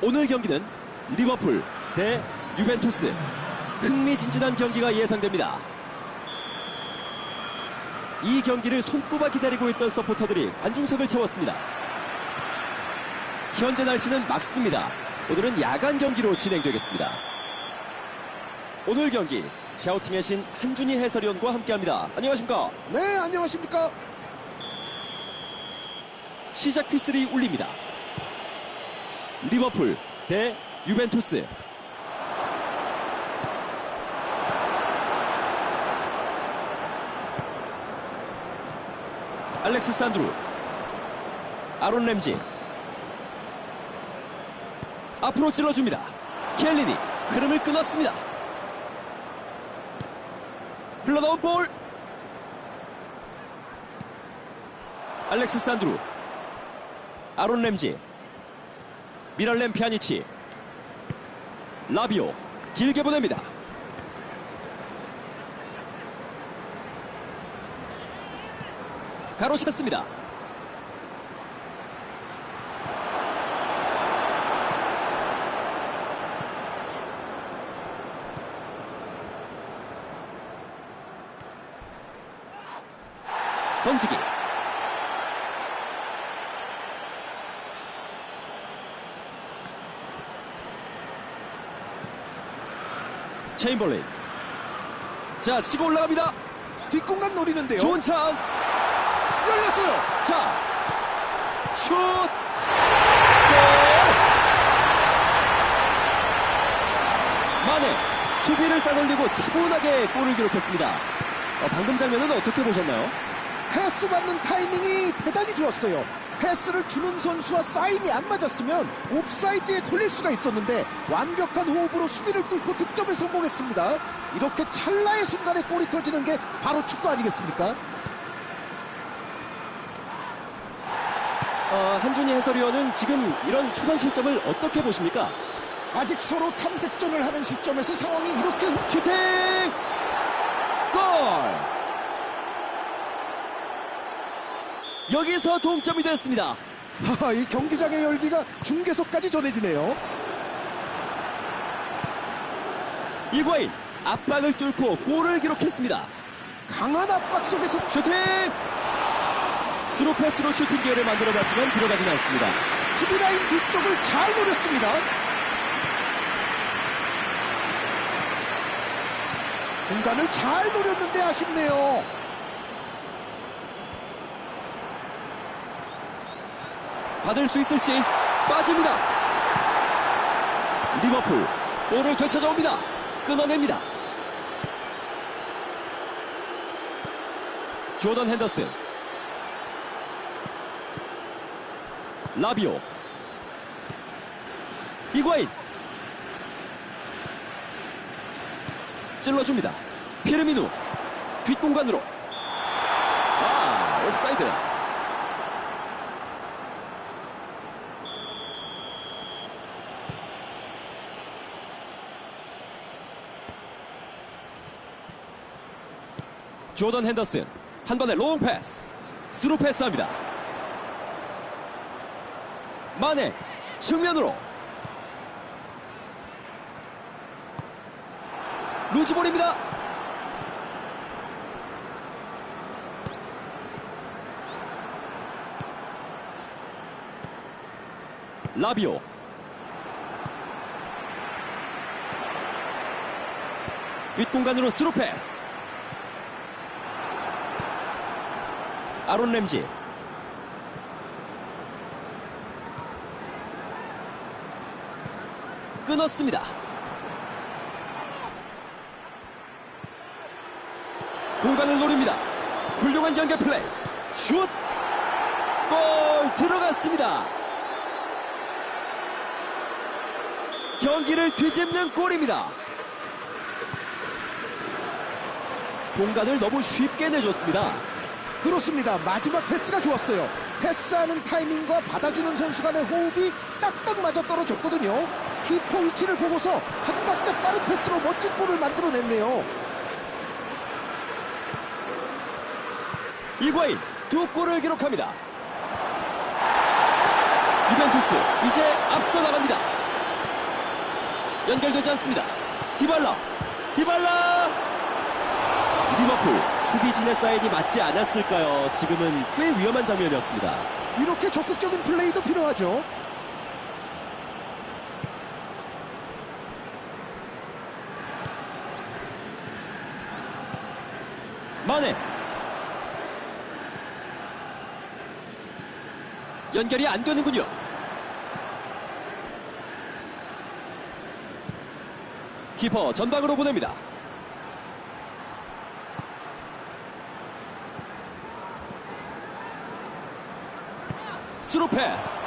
오늘 경기는 리버풀 대 유벤투스 흥미진진한 경기가 예상됩니다. 이 경기를 손꼽아 기다리고 있던 서포터들이 관중석을 채웠습니다. 현재 날씨는 맑습니다. 오늘은 야간 경기로 진행되겠습니다. 오늘 경기 샤우팅의 신 한준희 해설위원과 함께합니다. 안녕하십니까? 네, 안녕하십니까? 시작 휘슬이 울립니다. 리버풀 대 유벤투스. 알렉스 산드루 아론 램지. 앞으로 찔러줍니다. 켈리니 흐름을 끊었습니다. 흘러나온 볼. 알렉스 산드루 아론 램지. 미랄렘 피아니치. 라비오. 길게 보냅니다. 가로챘습니다. 던지기. 체인벌린. 자, 치고 올라갑니다. 뒷공간 노리는데요. 좋은 찬스. 열렸어요. 자, 슛! 골! 마네, 수비를 따돌리고 차분하게 골을 기록했습니다. 어, 방금 장면은 어떻게 보셨나요? 패스 받는 타이밍이 대단히 좋았어요. 패스를 주는 선수와 사인이 안 맞았으면 옵사이드에 걸릴 수가 있었는데 완벽한 호흡으로 수비를 뚫고 득점에 성공했습니다. 이렇게 찰나의 순간에 골이 터지는 게 바로 축구 아니겠습니까? 어, 한준희 해설위원은 지금 이런 초반 실점을 어떻게 보십니까? 아직 서로 탐색전을 하는 시점에서 상황이 이렇게 흐- 슈팅! 골! 여기서 동점이 됐습니다. 하하, 이 경기장의 열기가 중계석까지 전해지네요. 이과인 압박을 뚫고 골을 기록했습니다. 강한 압박 속에서 슈팅! 스루 패스로 슈팅 기회를 만들어봤지만 들어가진 않습니다. 수비 라인 뒤쪽을 잘 노렸습니다. 공간을 잘 노렸는데 아쉽네요. 받을 수 있을지 빠집니다. 리버풀 볼을 되찾아옵니다. 끊어냅니다. 조던 핸더슨 라비오 이과인 찔러줍니다. 피르미누 뒷공간으로 아 옵사이드 조던 핸더슨 한 번에 롱 패스 스루 패스합니다. 마네 측면으로. 루즈볼입니다. 라비오. 뒷공간으로 스루 패스 아론 램지 끊었습니다. 공간을 노립니다. 훌륭한 연결 플레이. 슛! 골 들어갔습니다. 경기를 뒤집는 골입니다. 공간을 너무 쉽게 내줬습니다. 그렇습니다. 마지막 패스가 좋았어요. 패스하는 타이밍과 받아주는 선수 간의 호흡이 딱딱 맞아 떨어졌거든요. 키퍼 위치를 보고서 한 박자 빠른 패스로 멋진 골을 만들어냈네요. 이과인 두 골을 기록합니다. 유벤투스 이제 앞서 나갑니다. 연결되지 않습니다. 디발라, 디발라. 리버풀 수비진의 사인이 맞지 않았을까요? 지금은 꽤 위험한 장면이었습니다. 이렇게 적극적인 플레이도 필요하죠. 마네 연결이 안 되는군요. 키퍼 전방으로 보냅니다. 스루 패스.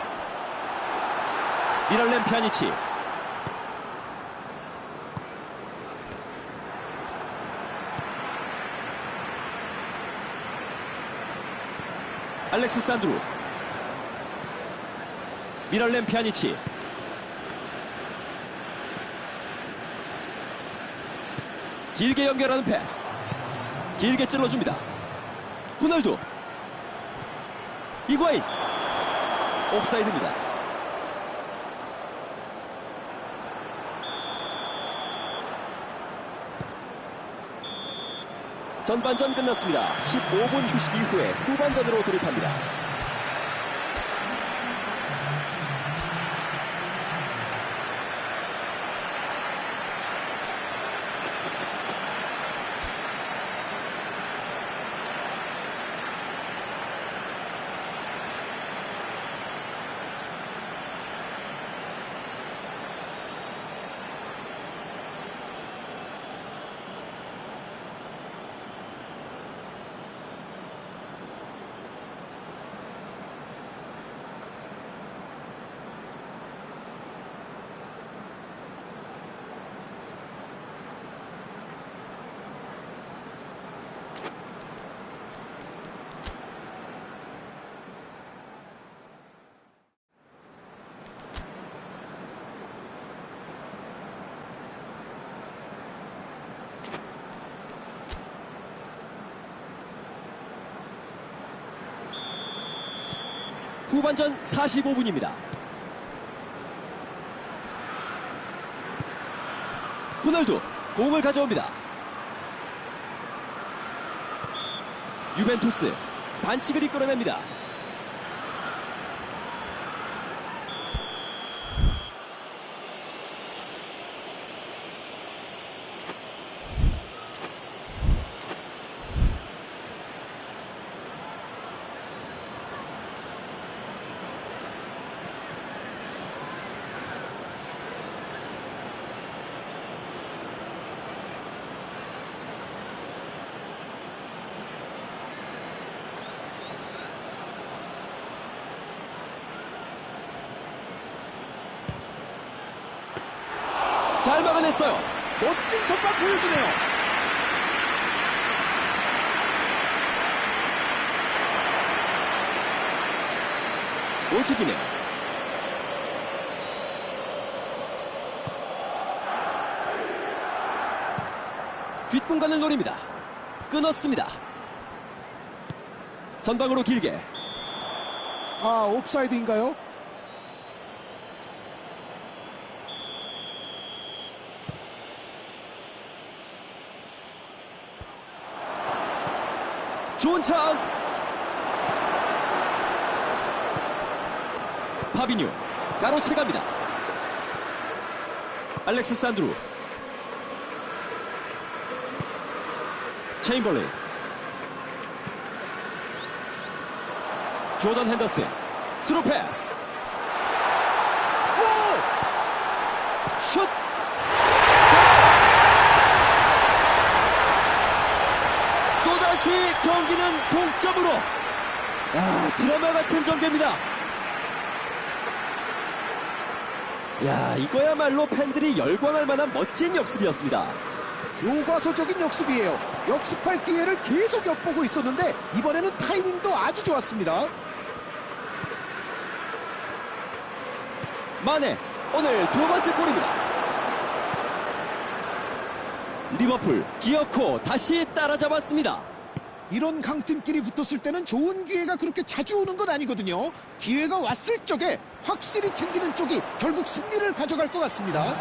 미랄렘 피아니치. 알렉스 산드루. 미랄렘 피아니치. 길게 연결하는 패스. 길게 찔러줍니다. 호날두. 이과인. 옵사이드입니다. 전반전 끝났습니다. 15분 휴식 이후에 후반전으로 돌입합니다. 후반전 45분입니다. 호날두 공을 가져옵니다. 유벤투스 반칙을 이끌어냅니다. 잘 막아냈어요. 멋진 선방 보여주네요. 골킥이네요. 뒷공간을 노립니다. 끊었습니다. 전방으로 길게 아, 옵사이드인가요? 좋은 찬스. 파비뉴 가로채 갑니다. 알렉스 산드루. 체인벌린. 조던 핸더슨. 스루 패스. 오! 슛! 다시 경기는 동점으로. 야, 드라마 같은 전개입니다. 야, 이거야말로 팬들이 열광할 만한 멋진 역습이었습니다. 교과서적인 역습이에요. 역습할 기회를 계속 엿보고 있었는데 이번에는 타이밍도 아주 좋았습니다. 마네, 오늘 두 번째 골입니다. 리버풀, 기어코 다시 따라잡았습니다. 이런 강팀끼리 붙었을 때는 좋은 기회가 그렇게 자주 오는 건 아니거든요. 기회가 왔을 적에 확실히 챙기는 쪽이 결국 승리를 가져갈 것 같습니다.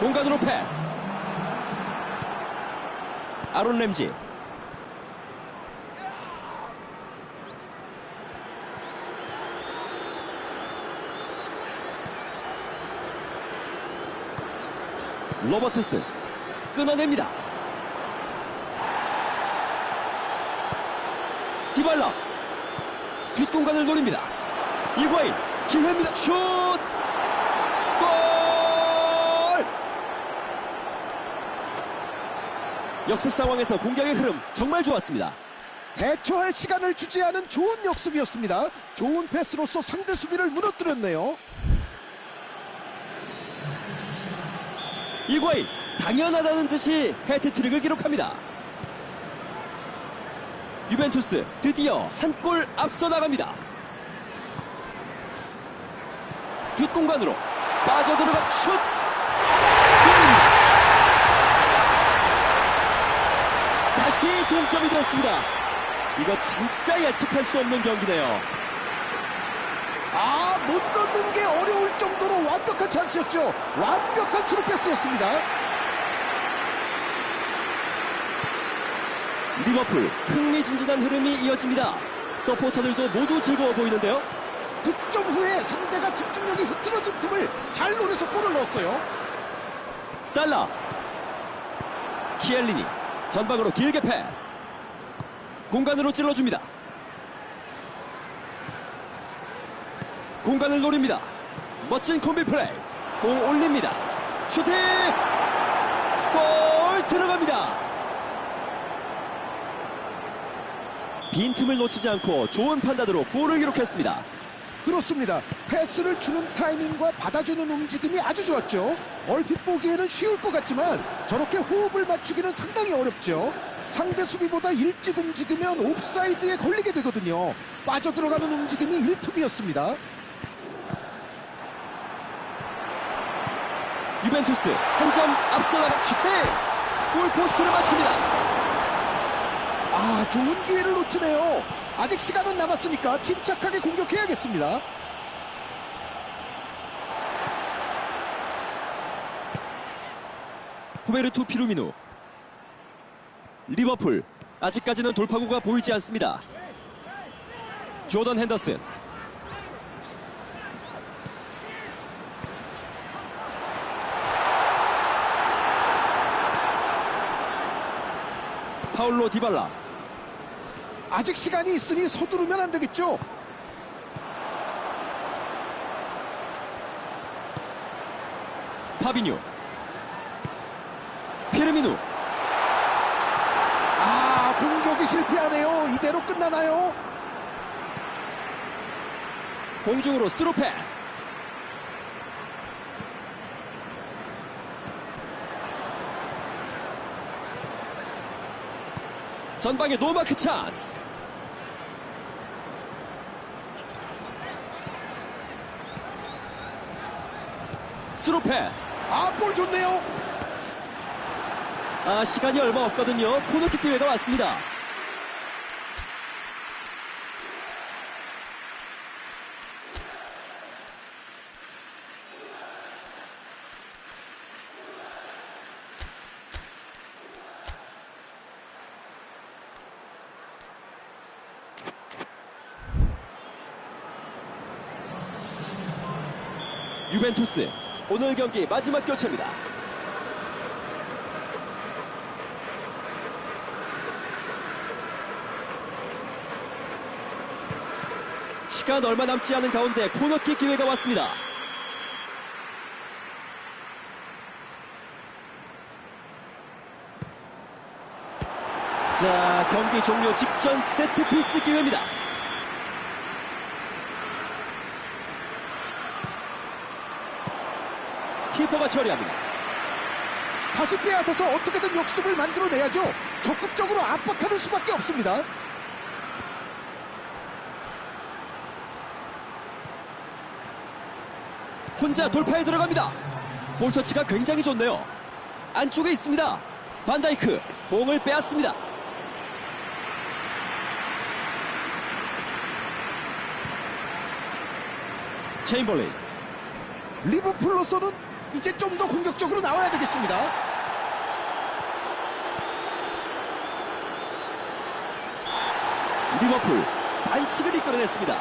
공간으로 패스. 아론 램지. 로버트슨 끊어냅니다. 디발라 뒷공간을 노립니다. 이과인 기회입니다. 슛! 골! 역습 상황에서 공격의 흐름 정말 좋았습니다. 대처할 시간을 주지 않은 좋은 역습이었습니다. 좋은 패스로서 상대 수비를 무너뜨렸네요. 이과인 당연하다는 듯이 해트트릭을 기록합니다. 유벤투스 드디어 한 골 앞서 나갑니다. 뒷공간으로 빠져들어가 슛! 다시 동점이 되었습니다. 이거 진짜 예측할 수 없는 경기네요. 아, 못 넣는 게 어려울 정도로 완벽한 찬스였죠. 완벽한 스루 패스였습니다. 리버풀 흥미진진한 흐름이 이어집니다. 서포터들도 모두 즐거워 보이는데요. 득점 후에 상대가 집중력이 흐트러진 틈을 잘 노려서 골을 넣었어요. 살라 키엘리니 전방으로 길게 패스. 공간으로 찔러줍니다. 공간을 노립니다. 멋진 콤비 플레이. 공 올립니다. 슈팅! 골 들어갑니다 빈틈을 놓치지 않고 좋은 판단으로 골을 기록했습니다 그렇습니다. 패스를 주는 타이밍과 받아주는 움직임이 아주 좋았죠. 얼핏 보기에는 쉬울 것 같지만 저렇게 호흡을 맞추기는 상당히 어렵죠. 상대 수비보다 일찍 움직이면 옵사이드에 걸리게 되거든요. 빠져들어가는 움직임이 일품이었습니다. 유벤투스 한 점 앞서 나가 슈팅 골 포스트를 맞춥니다 아, 좋은 기회를 놓치네요. 아직 시간은 남았으니까 침착하게 공격해야겠습니다. 후베르투 피루미누. 리버풀. 아직까지는 돌파구가 보이지 않습니다. 조던 핸더슨. 파울로 디발라 아직 시간이 있으니 서두르면 안 되겠죠. 파비뉴 피르미누 아, 공격이 실패하네요. 이대로 끝나나요? 공중으로 스루 패스 전방에 노마크 찬스. 스루 패스. 아, 볼 좋네요. 아 시간이 얼마 없거든요. 코너킥 기회가 왔습니다 유벤투스 오늘 경기 마지막 교체입니다. 시간 얼마 남지 않은 가운데 코너킥 기회가 왔습니다. 자, 경기 종료 직전 세트피스 기회입니다. 키퍼가 처리합니다. 다시 빼앗아서 어떻게든 역습을 만들어내야죠. 적극적으로 압박하는 수밖에 없습니다. 혼자 돌파에 들어갑니다. 볼터치가 굉장히 좋네요. 안쪽에 있습니다. 반다이크 공을 빼앗습니다. 체인벌린 리버풀로서는 이제 좀 더 공격적으로 나와야 되겠습니다. 리버풀 반칙을 이끌어냈습니다.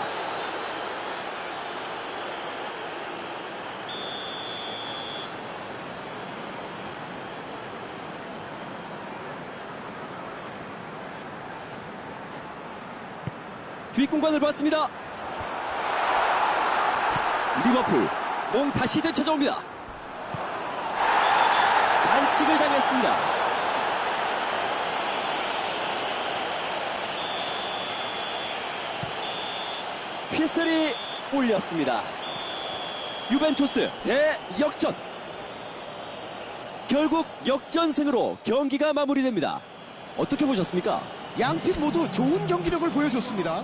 뒷공간을 봤습니다. 리버풀 공 다시 되찾아옵니다. 반칙을 당했습니다. 휘슬이 울렸습니다. 유벤투스 대역전. 결국 역전승으로 경기가 마무리됩니다. 어떻게 보셨습니까? 양 팀 모두 좋은 경기력을 보여줬습니다.